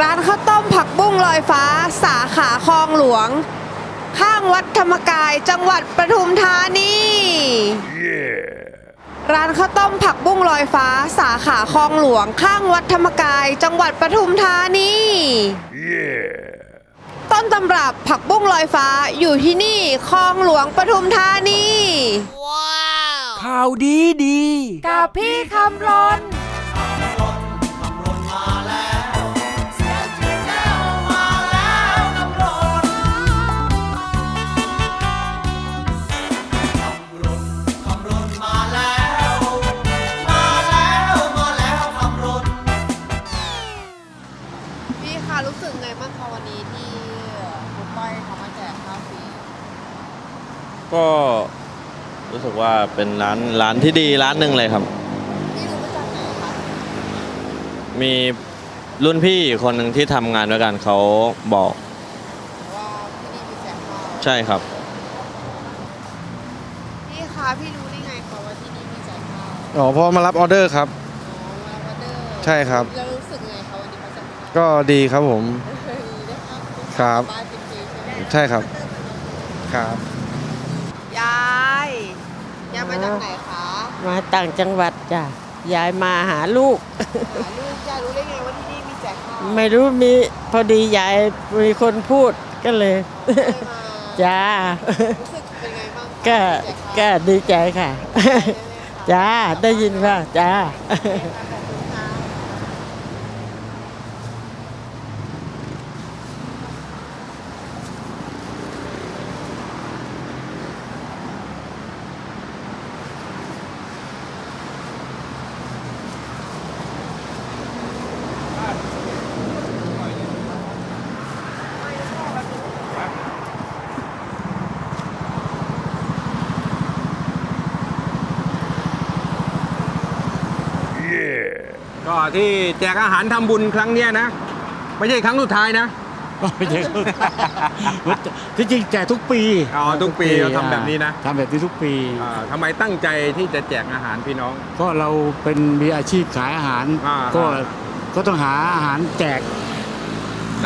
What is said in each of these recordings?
ร้านข้าวต้มผักบุ้งลอยฟ้า สาขาคลองหลวง ข้างวัดธรรมกายจังหวัดปทุมธานี ร้านข้าวต้มผักบุ้งลอยฟ้า สาขาคลองหลวง ข้างวัดธรรมกาย จังหวัดปทุมธานี ต้นตำรับผักบุ้งลอยฟ้าอยู่ที่นี่คลองหลวงปทุมธานี ข่าวดีดี กับพี่คำรน ก็รู้สึกว่าเป็นร้านร้านที่ดีร้านหนึ่งเลยครับพี่รู้มาจากไหนคะมีรุ่นพี่คนหนึ่งที่ทำงานด้วยกันเขาบอกว่าที่นี่มีแจกข้าวใช่ครับ พี่คะพี่รู้ได้ไงคะว่าที่นี่มีแจกข้าวอ๋อเพราะมารับออเดอร์ครับ อ๋อมาออเดอร์ใช่ครับ แล้วรู้สึกไงคะวันนี้มาแจกข้าวก็ดีครับผมเฮ้ยได้ข้าวครับ บ้านเป็นฟรีใช่ไหม ใช่ครับ ครับยาย ยายมาจากไหนคะมาต่างจังหวัดจ้ะยายมาหาลูก หาลูกยายรู้ได้ไงว่าที่นี่มีแจกข้าวไม่รู้มีพอดียายมีคนพูดก็เลยเลยมาจ้ารู้สึกเป็นไงบ้างคะก็แจกก็ข้าวดีใจค่ะ ได้ไหมคะจ้าได้ยินค่ะจ้าก็ ที่แจกอาหารทำบุญครั้งเนี้ยนะ ไม่ใช่ครั้งสุดท้ายนะก็ไม่ใช่ครับที่จริงแจกทุกปีอ๋อทุกปีเราทำแบบนี้นะทำแบบนี้ทุกปีอ่าทำไมตั้งใจที่จะแจกอาหารพี่น้อง ก็เราเป็นมีอาชีพขายอาหารอ่าก็ก็ต้องหาอาหารแจก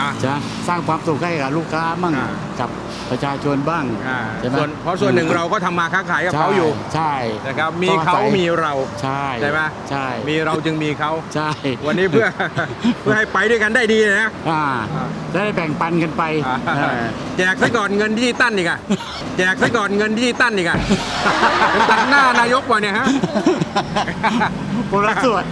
นะจะสร้างความสุขให้กับลูกค้าบ้างอ่า กับประชาชนบ้างอ่าใช่ไหมส่วนเพราะส่วนหนึ่งเราก็ทำมาค้าขายกับเขาอยู่ใช่นะครับมีเขาต้องอศัยมีเรา ใช่ใช่ไหม ใช่มีเราจึงมีเขา ใช่วันนี้เพื่อ เพื่อให้ไปด้วยกันได้ดีนะ อ่าได้แบ่งปันกันไปอ่าเออ แจกซะก่อนเงินที่ตั้นอีกอะแจกซะก่อนเงินที่ตั้นอีกอะเป็นตัดหน้านายกว่ะเนี่ยฮะ คนละส่วน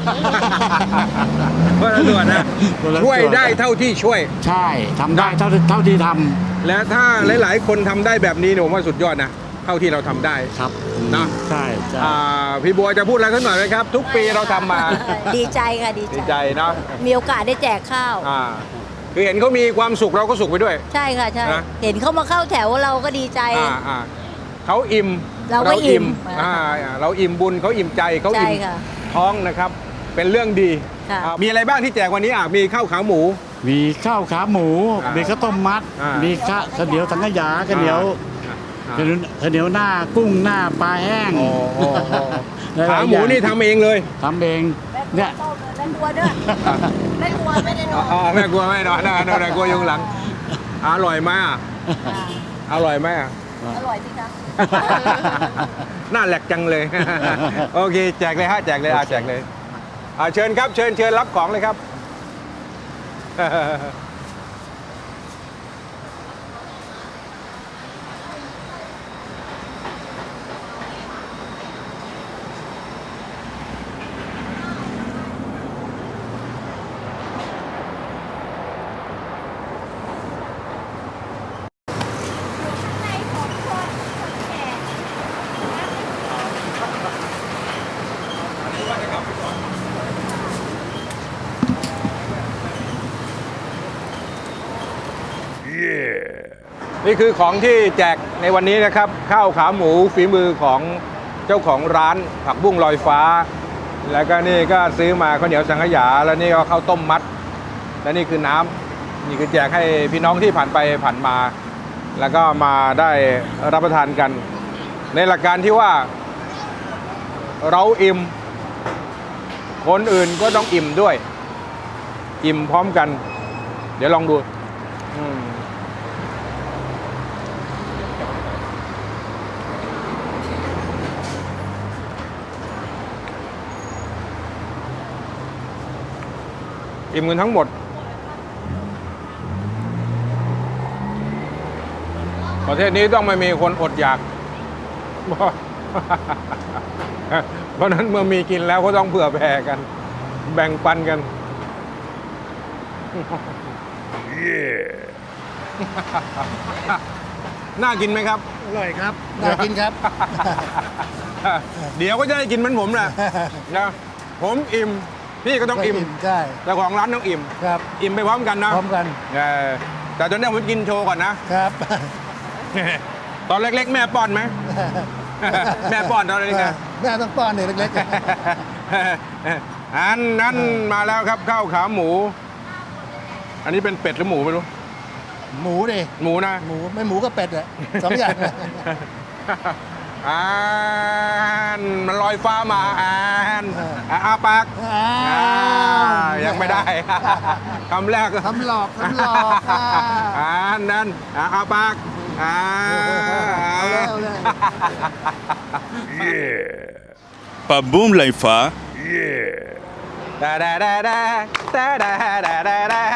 เพื่อส่วนนะคนละส่วน ช่วยได้เท่าที่ช่วย ใช่ทำได้เท่าเท่าที่ทำและถ้าหลาย ๆ คนทำได้แบบนี้เนี่ยผมว่าสุดยอดนะเท่าที่เราทำได้ ครับเนอะใช่ใช่ อ่าพี่บัวจะพูดอะไรสักหน่อยไหมครับ ทุกปีเราทำมาดีใจค่ะดีดีใจใจ เนาะมีโอกาสได้แจกข้าว อ่าคือเห็นเขามีความสุขเราก็สุขไปด้วย ใช่ค่ะใช่ นะ เห็นเขามาเข้าแถวเราก็ดีใจ อ่าอ่าเขาอิ่มเราก็อิ่มอ่าอ่าเราอิ่มบุญเขาอิ่มใจเขาอิ่มใช่ค่ะ ท้องนะครับ เป็นเรื่องดีค่ะ อ่ามีอะไรบ้างที่แจกวันนี้อะมีข้าวขาหมู มีข้าวขาหมู อ่ามีมีข้าวต้มมัดมีข้าวข้าวเหนียวสังขยาข้าวเหนียวอ่าข้าวเหนียวข้าวเหนียวหน้ากุ้งหน้าปลาแห้งโอ้โอ้โอ้ลายๆขาหมูอย่างนี่ทำเองเลยทำเองเนี่ย แม่กลัวด้วยแม่กลัวไม่ได้นอนอ๋อแม่กลัวไม่นอนนะนอนกลัวยุงหลัง อร่อยไหมอะอร่อยไหมอะ อร่อยสิคะ น่าแหลกจังเลย โอเค แจกเลยฮะแจกเลยอาแจกเลยอาเชิญครับ เชิญเชิญรับของเลยครับ นี่คือของที่แจกในวันนี้นะครับ ข้าวขาหมูฝีมือของเจ้าของร้านผักบุ้งลอยฟ้า แล้วก็นี่ก็ซื้อมาข้าวเหนียวสังขยา แล้วนี่ก็ข้าวต้มมัด และนี่คือน้ำนี่คือแจกให้พี่น้องที่ผ่านไปผ่านมา แล้วก็มาได้รับประทานกัน ในหลักการที่ว่าเราอิ่มคนอื่นก็ต้องอิ่มด้วย อิ่มพร้อมกัน เดี๋ยวลองดู อืม อิ่มกันทั้งหมด ประเทศนี้ต้องไม่มีคนอดอยาก เพราะเพราะฉะนั้นเมื่อมีกินแล้วก็ต้องเผื่อแผ่กัน แบ่งปันกัน น่ากินไหมครับ อร่อยครับ น่ากินครับ เดี๋ยวก็จะได้กินเหมือนผมแหละนะผมอิ่ม พี่ก็ต้องอิ่มใช่แต่ของร้านต้องอิ่ม ครับอิ่มไปพร้อมกันนะพร้อมกันเออแต่ตอนนี้ผมกินโชว์ก่อนนะครับ ตอนเล็ก ๆ แม่ป้อนไหมแม่ป้อนตอนเล็กๆนะแม่ต้องป้อนเด็กเล็กอันนั้นมาแล้วครับข้าวขาหมู อันนี้เป็นเป็ดหรือหมูไม่รู้ๆหมูดิหมูนะ หมูไม่หมูก็เป็ดอะสองอย่าง อันมันลอยฟ้ามาอันอะอาปากอ้าอ่าวยังไม่ได้ คำแรกก็ทำหลอกทำหลอกอ่าอันนั้นอะอาปากอ่า เอาเลยเอาเลย Pak Boom Laifa ดาดาดาดาดาดาดาดาดาดา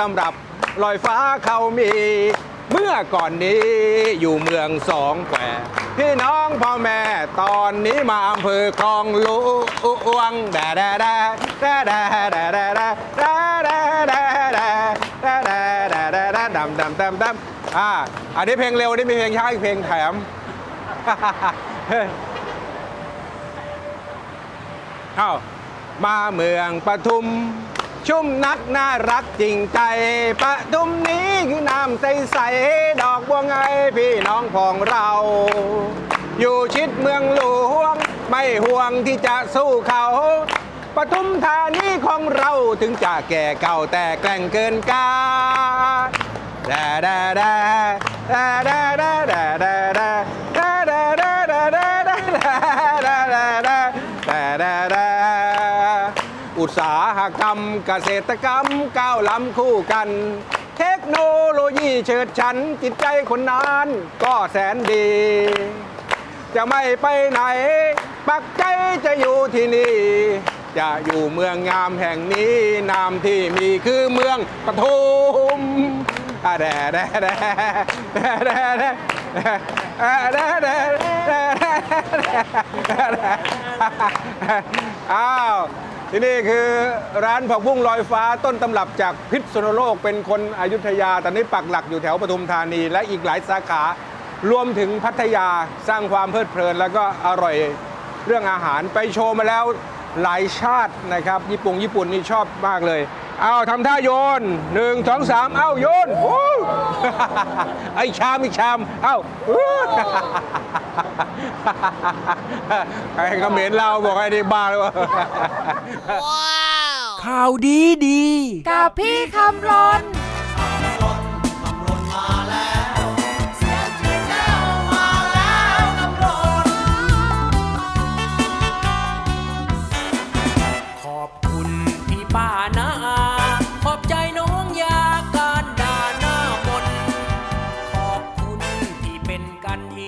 ตำรับลอยฟ้าเขามี เมื่อก่อนนี้อยู่เมืองสองแควพี่น้องพ่อแม่ตอนนี้มาอำเภอคลองหลวงดาดาดาดาดาดาดาดาดาดาดาดาดาดาดาดาดาดำดำดำดำอ่าอันนี้เพลงเร็วอันนี้มีเพลงช้าอีกเพลงแถมเอ้ามาเมืองปทุม ชุ่มนักน่ารักจริงใจปทุมนี้คือน้ำใสๆดอกบัวไงพี่น้องของเรา อยู่ชิดเมืองหลวง ไม่ห่วงที่จะสู้เขาปทุมธานีของเราถึงจะแก่เก่าแต่แกร่งเกินกาดาดาดาดาดาดาดาดา อุตสาหกรรมเกษตรกรรมก้าวล้ำคู่กัน เทคโนโลยีเฉิดฉันจิตใจคนนั้นก็แสนดี จะไม่ไปไหน ปักใจจะอยู่ที่นี่ จะอยู่เมืองงามแห่งนี้นามที่มีคือเมืองปทุมอะแดแดแดแดแดแดอะแดแดแดแดแดอ้าว ที่นี่คือร้านผักบุ้งลอยฟ้าต้นตำรับจากพิษณุโลกเป็นคนอยุธยา ตอนนี้ปักหลักอยู่แถวปทุมธานี และอีกหลายสาขารวมถึงพัทยาสร้างความเพลิดเพลิน แล้วก็อร่อยเรื่องอาหารไปโชว์มาแล้วหลายชาตินะครับ ญี่ปุ่งญี่ปุ่นนี่ชอบมากเลย เอาทำท่าโยนหนึ่งสองสามเอาโยนโอ้ไอชามอีกชาม เอาอู้ไอ้เขมรเราบอกไอ้นี่บ้าเลยวะข่าวดีดี กับพี่คำรน